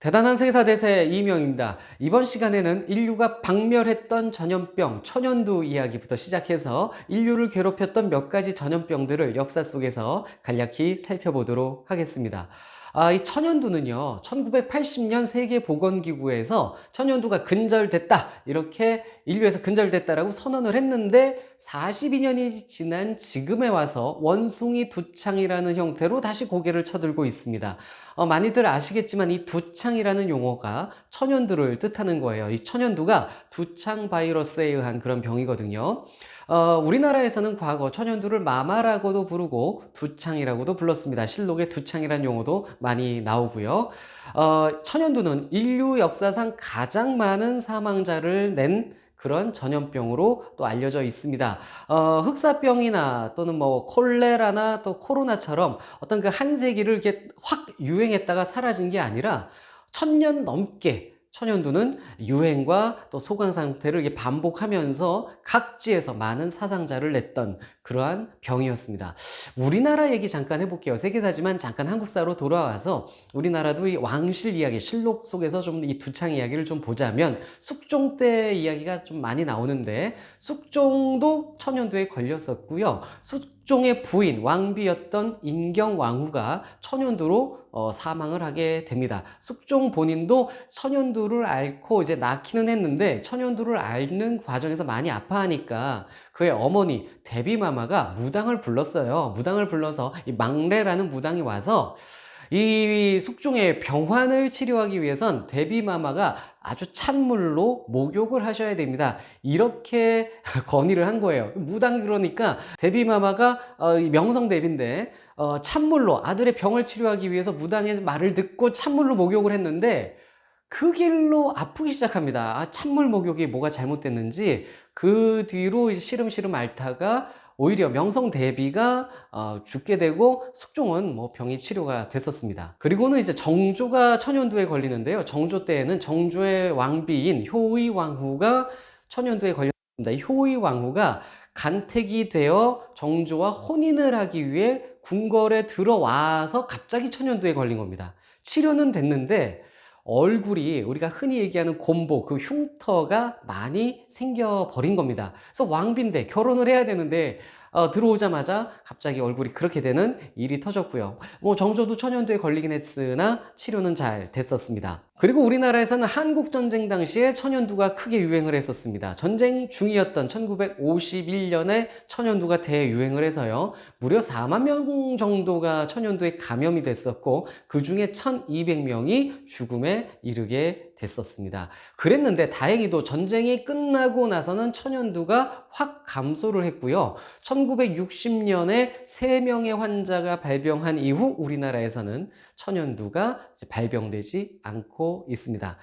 대단한 생사 대세 이명입니다. 이번 시간에는 인류가 박멸했던 전염병, 천연두 이야기부터 시작해서 인류를 괴롭혔던 몇 가지 전염병들을 역사 속에서 간략히 살펴보도록 하겠습니다. 아, 이 천연두는요, 1980년 세계보건기구에서 천연두가 근절됐다. 이렇게 인류에서 근절됐다라고 선언을 했는데 42년이 지난 지금에 와서 원숭이 두창이라는 형태로 다시 고개를 쳐들고 있습니다. 어, 많이들 아시겠지만 이 두창이라는 용어가 천연두를 뜻하는 거예요. 이 천연두가 두창 바이러스에 의한 그런 병이거든요. 어, 우리나라에서는 과거 천연두를 마마라고도 부르고 두창이라고도 불렀습니다. 실록에 두창이라는 용어도 많이 나오고요. 어, 천연두는 인류 역사상 가장 많은 사망자를 낸 그런 전염병으로 또 알려져 있습니다. 어, 흑사병이나 또는 뭐 콜레라나 또 코로나처럼 어떤 그 한 세기를 이렇게 확 유행했다가 사라진 게 아니라 천년 넘게 천연두는 유행과 또 소강 상태를 반복하면서 각지에서 많은 사상자를 냈던 그러한 병이었습니다. 우리나라 얘기 잠깐 해볼게요. 세계사지만 잠깐 한국사로 돌아와서 우리나라도 이 왕실 이야기, 실록 속에서 좀 이 두창 이야기를 좀 보자면 숙종 때 이야기가 좀 많이 나오는데 숙종도 천연두에 걸렸었고요. 숙 종의 부인 왕비였던 인경 왕후가 천연두로 어, 사망을 하게 됩니다. 숙종 본인도 천연두를 앓고 이제 낳기는 했는데 천연두를 앓는 과정에서 많이 아파하니까 그의 어머니 데비마마가 무당을 불렀어요. 무당을 불러서 이 망래라는 무당이 와서 이 숙종의 병환을 치료하기 위해선 데비마마가 아주 찬물로 목욕을 하셔야 됩니다. 이렇게 건의를 한 거예요. 무당이 그러니까 데비마마가 어, 명성대비인데 어, 찬물로 아들의 병을 치료하기 위해서 무당의 말을 듣고 찬물로 목욕을 했는데 그 길로 아프기 시작합니다. 아, 찬물 목욕이 뭐가 잘못됐는지 그 뒤로 시름시름 앓다가 오히려 명성 대비가 어, 죽게 되고 숙종은 뭐 병이 치료가 됐었습니다. 그리고는 이제 정조가 천연두에 걸리는데요. 정조 때에는 정조의 왕비인 효의 왕후가 천연두에 걸렸습니다. 이 효의 왕후가 간택이 되어 정조와 혼인을 하기 위해 궁궐에 들어와서 갑자기 천연두에 걸린 겁니다. 치료는 됐는데 얼굴이 우리가 흔히 얘기하는 곰보, 그 흉터가 많이 생겨버린 겁니다. 그래서 왕비인데 결혼을 해야 되는데 어, 들어오자마자 갑자기 얼굴이 그렇게 되는 일이 터졌고요. 뭐 정조도 천연두에 걸리긴 했으나 치료는 잘 됐었습니다. 그리고 우리나라에서는 한국전쟁 당시에 천연두가 크게 유행을 했었습니다. 전쟁 중이었던 1951년에 천연두가 대유행을 해서요. 무려 4만 명 정도가 천연두에 감염이 됐었고 그 중에 1200명이 죽음에 이르게 됐었습니다. 그랬는데 다행히도 전쟁이 끝나고 나서는 천연두가 확 감소를 했고요. 1960년에 3명의 환자가 발병한 이후 우리나라에서는 천연두가 발병되지 않고 있습니다.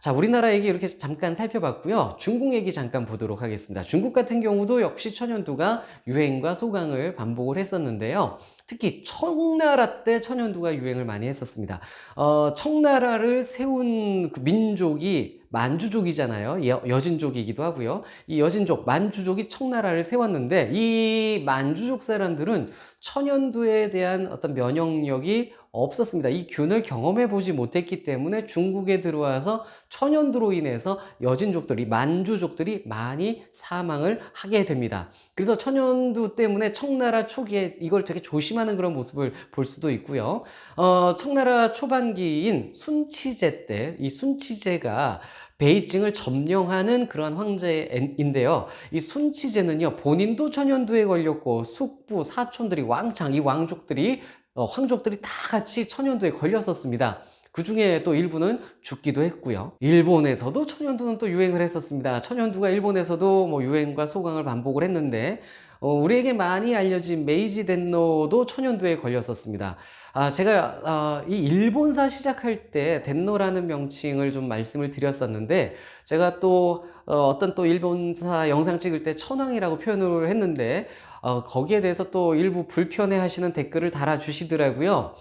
자, 우리나라 얘기 이렇게 잠깐 살펴봤고요. 중국 얘기 잠깐 보도록 하겠습니다. 중국 같은 경우도 역시 천연두가 유행과 소강을 반복을 했었는데요. 특히 청나라 때 천연두가 유행을 많이 했었습니다. 어, 청나라를 세운 그 민족이 만주족이잖아요. 여, 여진족이기도 하고요. 이 여진족, 만주족이 청나라를 세웠는데 이 만주족 사람들은 천연두에 대한 어떤 면역력이 없었습니다. 이 균을 경험해 보지 못했기 때문에 중국에 들어와서 천연두로 인해서 여진족들이, 만주족들이 많이 사망을 하게 됩니다. 그래서 천연두 때문에 청나라 초기에 이걸 되게 조심하는 그런 모습을 볼 수도 있고요. 어, 청나라 초반기인 순치제 때, 이 순치제가 베이징을 점령하는 그런 황제인데요. 이 순치제는요, 본인도 천연두에 걸렸고, 숙부, 사촌들이 왕창, 이 왕족들이 어, 황족들이 다 같이 천연두에 걸렸었습니다. 그 중에 또 일부는 죽기도 했고요. 일본에서도 천연두는 또 유행을 했었습니다. 천연두가 일본에서도 뭐 유행과 소강을 반복을 했는데 어, 우리에게 많이 알려진 메이지 덴노도 천연두에 걸렸었습니다. 아, 제가 아, 이 일본사 시작할 때 덴노라는 명칭을 좀 말씀을 드렸었는데 제가 또 어, 떤또 일본사 영상 찍을 때 천황이라고 표현을 했는데 어, 거기에 대해서 또 일부 불편해 하시는 댓글을 달아주시더라고요.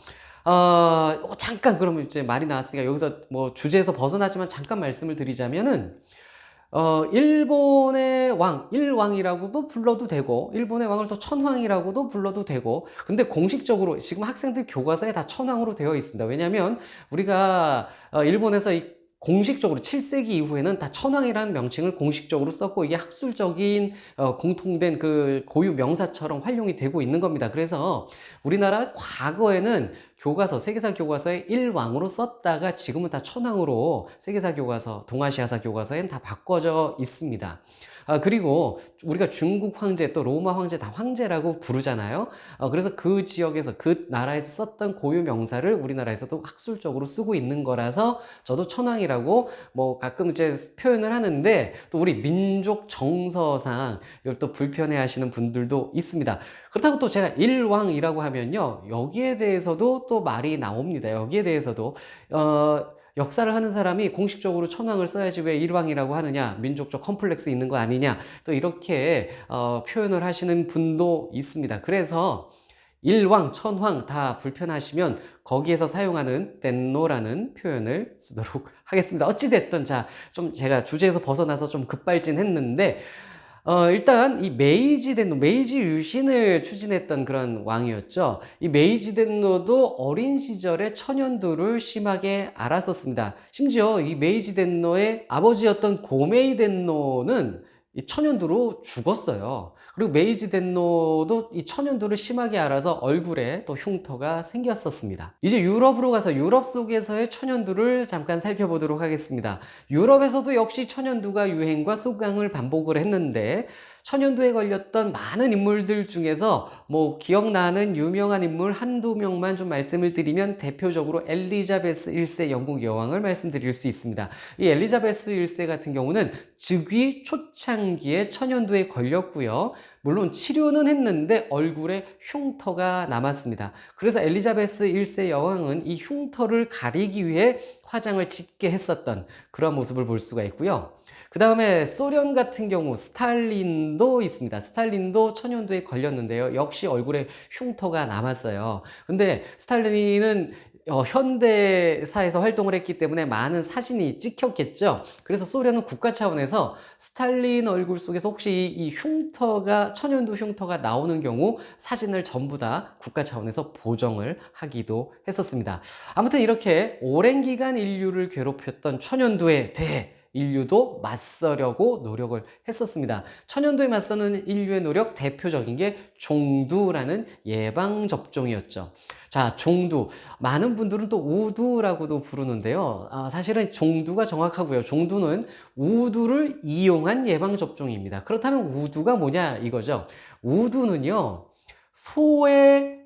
어, 잠깐 그러면 이제 말이 나왔으니까 여기서 뭐 주제에서 벗어나지만 잠깐 말씀을 드리자면은 어, 일본의 왕, 일왕이라고도 불러도 되고, 일본의 왕을 또 천황이라고도 불러도 되고, 근데 공식적으로 지금 학생들 교과서에 다 천황으로 되어 있습니다. 왜냐하면 우리가 어, 일본에서 이 공식적으로 7세기 이후에는 다 천황이라는 명칭을 공식적으로 썼고 이게 학술적인 어, 공통된 그 고유 명사처럼 활용이 되고 있는 겁니다. 그래서 우리나라 과거에는 교과서, 세계사 교과서에 일왕으로 썼다가 지금은 다 천황으로 세계사 교과서, 동아시아사 교과서엔 다 바꿔져 있습니다. 아, 그리고 우리가 중국 황제 또 로마 황제 다 황제라고 부르잖아요. 어, 그래서 그 지역에서 그 나라에서 썼던 고유 명사를 우리나라에서도 학술적으로 쓰고 있는 거라서 저도 천황이라고 뭐 가끔 이제 표현을 하는데 또 우리 민족 정서상 이걸 또 불편해 하시는 분들도 있습니다. 그렇다고 또 제가 일왕이라고 하면요. 여기에 대해서도 또 말이 나옵니다. 여기에 대해서도 어 역사를 하는 사람이 공식적으로 천황을 써야지 왜 일왕이라고 하느냐, 민족적 컴플렉스 있는 거 아니냐, 또 이렇게 어, 표현을 하시는 분도 있습니다. 그래서 일왕, 천황 다 불편하시면 거기에서 사용하는 덴노라는 표현을 쓰도록 하겠습니다. 어찌됐든 자, 좀 제가 주제에서 벗어나서 좀 급발진했는데 어, 일단 이 메이지 덴노, 메이지 유신을 추진했던 그런 왕이었죠. 이 메이지 덴노도 어린 시절에 천연두를 심하게 앓았었습니다. 심지어 이 메이지 덴노의 아버지였던 고메이 덴노는 이 천연두로 죽었어요. 그리고 메이지 덴노도 이 천연두를 심하게 앓아서 얼굴에 또 흉터가 생겼었습니다. 이제 유럽으로 가서 유럽 속에서의 천연두를 잠깐 살펴보도록 하겠습니다. 유럽에서도 역시 천연두가 유행과 소강을 반복을 했는데 천연두에 걸렸던 많은 인물들 중에서 뭐 기억나는 유명한 인물 한두 명만 좀 말씀을 드리면 대표적으로 엘리자베스 1세 영국 여왕을 말씀드릴 수 있습니다. 이 엘리자베스 1세 같은 경우는 즉위 초창기에 천연두에 걸렸고요. 물론 치료는 했는데 얼굴에 흉터가 남았습니다. 그래서 엘리자베스 1세 여왕은 이 흉터를 가리기 위해 화장을 짙게 했었던 그런 모습을 볼 수가 있고요. 그 다음에 소련 같은 경우 스탈린도 있습니다. 스탈린도 천연두에 걸렸는데요. 역시 얼굴에 흉터가 남았어요. 근데 스탈린은 어, 현대사에서 활동을 했기 때문에 많은 사진이 찍혔겠죠. 그래서 소련은 국가 차원에서 스탈린 얼굴 속에서 혹시 이, 이 흉터가 천연두 흉터가 나오는 경우 사진을 전부 다 국가 차원에서 보정을 하기도 했었습니다. 아무튼 이렇게 오랜 기간 인류를 괴롭혔던 천연두에 대해 인류도 맞서려고 노력을 했었습니다. 천연두에 맞서는 인류의 노력 대표적인 게 종두라는 예방 접종이었죠. 자, 종두. 많은 분들은 또 우두라고도 부르는데요. 아, 사실은 종두가 정확하고요. 종두는 우두를 이용한 예방 접종입니다. 그렇다면 우두가 뭐냐 이거죠. 우두는요. 소의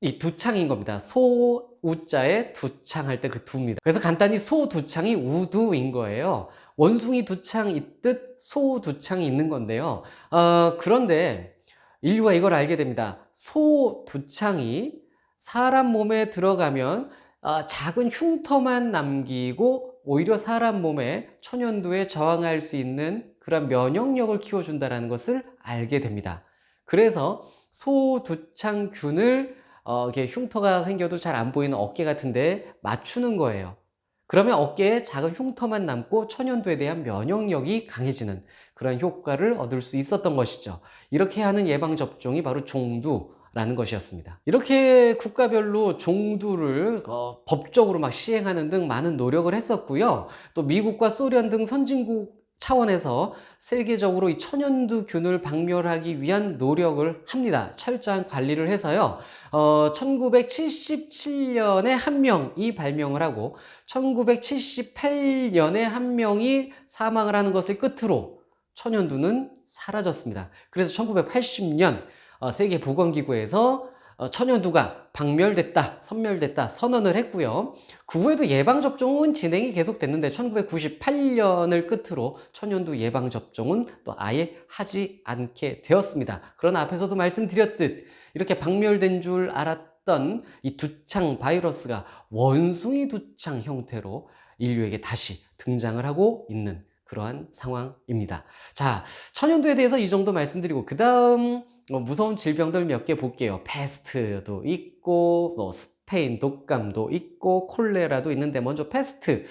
이 두창인 겁니다. 소 우자에 두창 할 때 그 두입니다. 그래서 간단히 소 두창이 우두인 거예요. 원숭이 두 창 있듯 소 두창이 있는 건데요. 어, 그런데 인류가 이걸 알게 됩니다. 소 두 창이 사람 몸에 들어가면 어, 작은 흉터만 남기고 오히려 사람 몸에 천연두에 저항할 수 있는 그런 면역력을 키워준다는 것을 알게 됩니다. 그래서 소두창균을 어, 이렇게 흉터가 생겨도 잘 안 보이는 어깨 같은데 맞추는 거예요. 그러면 어깨에 작은 흉터만 남고 천연두에 대한 면역력이 강해지는 그런 효과를 얻을 수 있었던 것이죠. 이렇게 하는 예방접종이 바로 종두 라는 것이었습니다. 이렇게 국가별로 종두를 어, 법적으로 막 시행하는 등 많은 노력을 했었고요. 또 미국과 소련 등 선진국 차원에서 세계적으로 이 천연두균을 박멸하기 위한 노력을 합니다. 철저한 관리를 해서요. 어, 1977년에 한 명이 발명을 하고 1978년에 한 명이 사망을 하는 것을 끝으로 천연두는 사라졌습니다. 그래서 1980년 어, 세계보건기구에서 어, 천연두가 박멸됐다, 선멸됐다 선언을 했고요. 그 후에도 예방접종은 진행이 계속됐는데 1998년을 끝으로 천연두 예방접종은 또 아예 하지 않게 되었습니다. 그러나 앞에서도 말씀드렸듯 이렇게 박멸된 줄 알았던 이 두창 바이러스가 원숭이 두창 형태로 인류에게 다시 등장을 하고 있는 그러한 상황입니다. 자, 천연두에 대해서 이 정도 말씀드리고 그 다음 어, 무서운 질병들 몇 개 볼게요. 패스트도 있고, 뭐 스페인 독감도 있고, 콜레라도 있는데 먼저 패스트.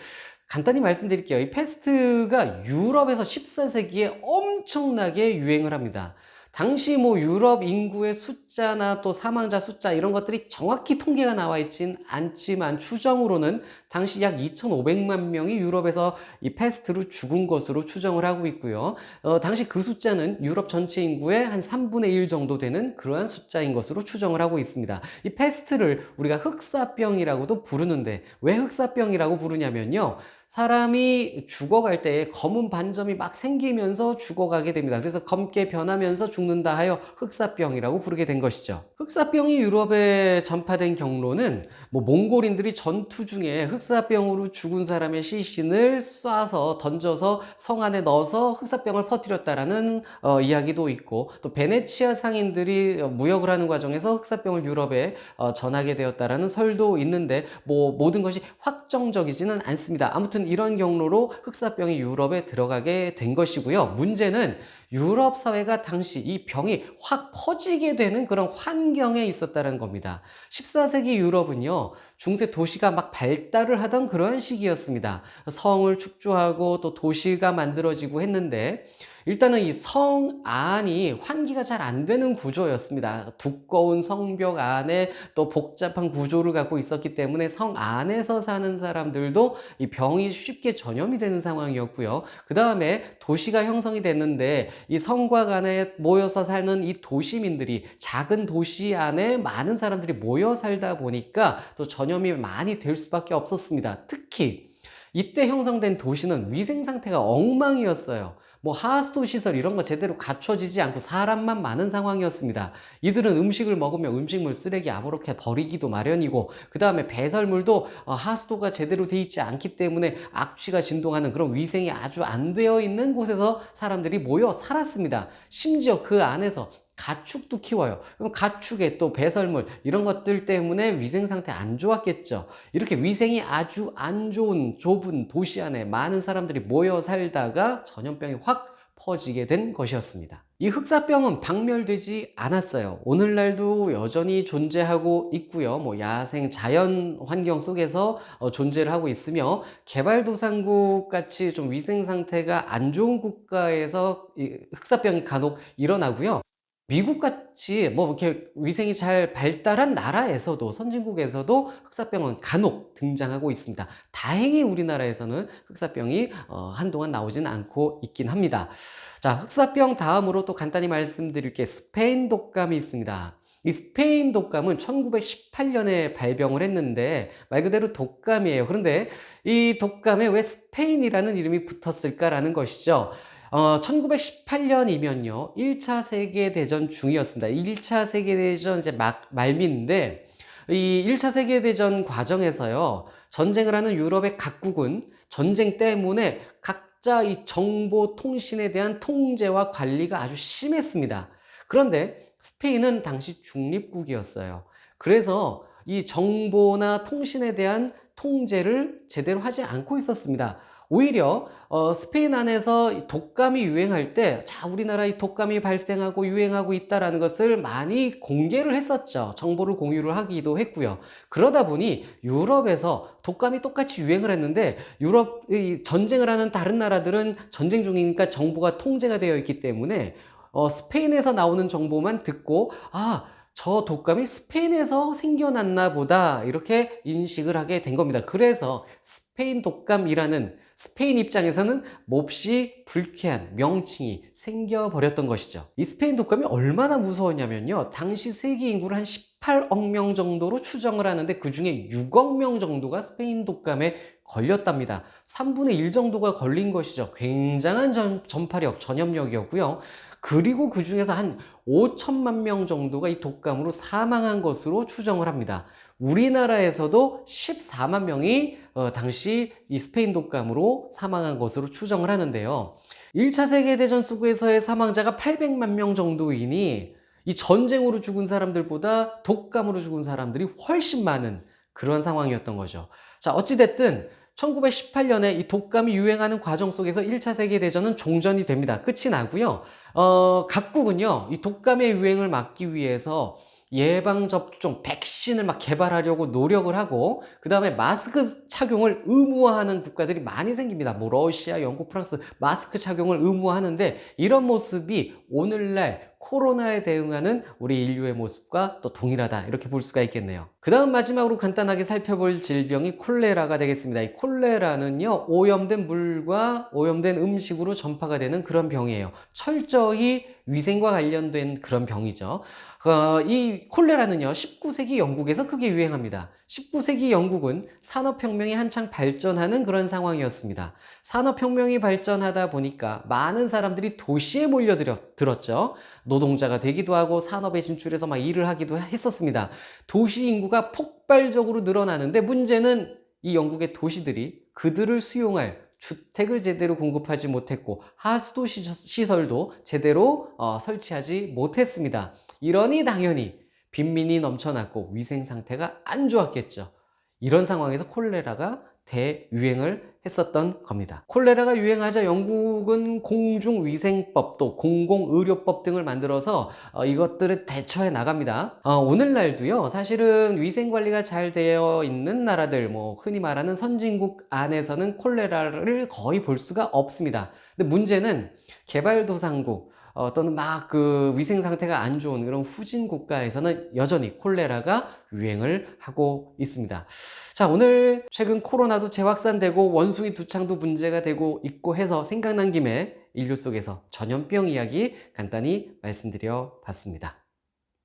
간단히 말씀드릴게요. 이 패스트가 유럽에서 14세기에 엄청나게 유행을 합니다. 당시 뭐 유럽 인구의 숫자나 또 사망자 숫자 이런 것들이 정확히 통계가 나와 있진 않지만 추정으로는 당시 약 2,500만 명이 유럽에서 이 패스트로 죽은 것으로 추정을 하고 있고요. 어, 당시 그 숫자는 유럽 전체 인구의 한 3분의 1 정도 되는 그러한 숫자인 것으로 추정을 하고 있습니다. 이 패스트를 우리가 흑사병이라고도 부르는데 왜 흑사병이라고 부르냐면요. 사람이 죽어갈 때 검은 반점이 막 생기면서 죽어가게 됩니다. 그래서 검게 변하면서 죽는다 하여 흑사병이라고 부르게 된 것이죠. 흑사병이 유럽에 전파된 경로는 뭐 몽골인들이 전투 중에 흑사병으로 죽은 사람의 시신을 쏴서 던져서 성 안에 넣어서 흑사병을 퍼뜨렸다라는 어, 이야기도 있고 또 베네치아 상인들이 무역을 하는 과정에서 흑사병을 유럽에 어, 전하게 되었다라는 설도 있는데 뭐 모든 것이 확정적이지는 않습니다. 아무튼 이런 경로로 흑사병이 유럽에 들어가게 된 것이고요. 문제는 유럽 사회가 당시 이 병이 확 퍼지게 되는 그런 환경에 있었다는 겁니다. 14세기 유럽은요, 중세 도시가 막 발달을 하던 그런 시기였습니다. 성을 축조하고 또 도시가 만들어지고 했는데, 일단은 이 성 안이 환기가 잘 안 되는 구조였습니다. 두꺼운 성벽 안에 또 복잡한 구조를 갖고 있었기 때문에 성 안에서 사는 사람들도 이 병이 쉽게 전염이 되는 상황이었고요. 그 다음에 도시가 형성이 됐는데 이 성곽 안에 모여서 사는 이 도시민들이 작은 도시 안에 많은 사람들이 모여 살다 보니까 또 전염이 많이 될 수밖에 없었습니다. 특히 이때 형성된 도시는 위생 상태가 엉망이었어요. 뭐 하수도 시설 이런 거 제대로 갖춰지지 않고 사람만 많은 상황이었습니다. 이들은 음식을 먹으면 음식물 쓰레기 아무렇게 버리기도 마련이고 그 다음에 배설물도 어, 하수도가 제대로 돼 있지 않기 때문에 악취가 진동하는 그런 위생이 아주 안 되어 있는 곳에서 사람들이 모여 살았습니다. 심지어 그 안에서 가축도 키워요. 그럼 가축의 또 배설물 이런 것들 때문에 위생 상태 안 좋았겠죠. 이렇게 위생이 아주 안 좋은 좁은 도시 안에 많은 사람들이 모여 살다가 전염병이 확 퍼지게 된 것이었습니다. 이 흑사병은 박멸되지 않았어요. 오늘날도 여전히 존재하고 있고요. 뭐 야생 자연 환경 속에서 어, 존재를 하고 있으며 개발도상국 같이 좀 위생 상태가 안 좋은 국가에서 이 흑사병이 간혹 일어나고요. 미국 같이 뭐 이렇게 위생이 잘 발달한 나라에서도 선진국에서도 흑사병은 간혹 등장하고 있습니다. 다행히 우리나라에서는 흑사병이 어, 한동안 나오지는 않고 있긴 합니다. 자, 흑사병 다음으로 또 간단히 말씀드릴 게 스페인 독감이 있습니다. 이 스페인 독감은 1918년에 발병을 했는데 말 그대로 독감이에요. 그런데 이 독감에 왜 스페인이라는 이름이 붙었을까라는 것이죠. 어, 1918년이면요, 1차 세계대전 중이었습니다. 1차 세계대전 이제 막, 말미인데, 이 1차 세계대전 과정에서요, 전쟁을 하는 유럽의 각국은 전쟁 때문에 각자 이 정보 통신에 대한 통제와 관리가 아주 심했습니다. 그런데 스페인은 당시 중립국이었어요. 그래서 이 정보나 통신에 대한 통제를 제대로 하지 않고 있었습니다. 오히려 어, 스페인 안에서 독감이 유행할 때, 자, 우리나라 이 독감이 발생하고 유행하고 있다라는 것을 많이 공개를 했었죠. 정보를 공유를 하기도 했고요. 그러다 보니 유럽에서 독감이 똑같이 유행을 했는데 유럽 이 전쟁을 하는 다른 나라들은 전쟁 중이니까 정보가 통제가 되어 있기 때문에 어, 스페인에서 나오는 정보만 듣고 아, 저 독감이 스페인에서 생겨났나 보다 이렇게 인식을 하게 된 겁니다. 그래서 스페인 독감이라는 스페인 입장에서는 몹시 불쾌한 명칭이 생겨버렸던 것이죠. 이 스페인 독감이 얼마나 무서웠냐면요. 당시 세계 인구를 한 18억 명 정도로 추정을 하는데 그 중에 6억 명 정도가 스페인 독감에 걸렸답니다. 3분의 1 정도가 걸린 것이죠. 굉장한 전, 전파력, 전염력이었고요. 그리고 그 중에서 한 5천만 명 정도가 이 독감으로 사망한 것으로 추정을 합니다. 우리나라에서도 14만 명이 어, 당시 이 스페인 독감으로 사망한 것으로 추정을 하는데요. 1차 세계대전 속에서의 사망자가 800만 명 정도이니 이 전쟁으로 죽은 사람들보다 독감으로 죽은 사람들이 훨씬 많은 그런 상황이었던 거죠. 자, 어찌됐든 1918년에 이 독감이 유행하는 과정 속에서 1차 세계대전은 종전이 됩니다. 끝이 나고요. 어, 각국은요, 이 독감의 유행을 막기 위해서 예방접종, 백신을 막 개발하려고 노력을 하고, 그 다음에 마스크 착용을 의무화하는 국가들이 많이 생깁니다. 뭐, 러시아, 영국, 프랑스, 마스크 착용을 의무화하는데, 이런 모습이 오늘날 코로나에 대응하는 우리 인류의 모습과 또 동일하다. 이렇게 볼 수가 있겠네요. 그 다음 마지막으로 간단하게 살펴볼 질병이 콜레라가 되겠습니다. 이 콜레라는요, 오염된 물과 오염된 음식으로 전파가 되는 그런 병이에요. 철저히 위생과 관련된 그런 병이죠. 어, 이 콜레라는요, 19세기 영국에서 크게 유행합니다. 19세기 영국은 산업혁명이 한창 발전하는 그런 상황이었습니다. 산업혁명이 발전하다 보니까 많은 사람들이 도시에 몰려들었죠. 노동자가 되기도 하고 산업에 진출해서 막 일을 하기도 했었습니다. 도시 인구가 폭발적으로 늘어나는데 문제는 이 영국의 도시들이 그들을 수용할 주택을 제대로 공급하지 못했고 하수도 시설도 제대로 어, 설치하지 못했습니다. 이러니 당연히 빈민이 넘쳐났고 위생 상태가 안 좋았겠죠. 이런 상황에서 콜레라가 대유행을 했었던 겁니다. 콜레라가 유행하자 영국은 공중위생법 또 공공의료법 등을 만들어서 어, 이것들을 대처해 나갑니다. 어, 오늘날도요, 사실은 위생관리가 잘 되어 있는 나라들, 뭐 흔히 말하는 선진국 안에서는 콜레라를 거의 볼 수가 없습니다. 근데 문제는 개발도상국, 어, 또는 막 그 위생 상태가 안 좋은 그런 후진 국가에서는 여전히 콜레라가 유행을 하고 있습니다. 자, 오늘 최근 코로나도 재확산되고 원숭이 두창도 문제가 되고 있고 해서 생각난 김에 인류 속에서 전염병 이야기 간단히 말씀드려 봤습니다.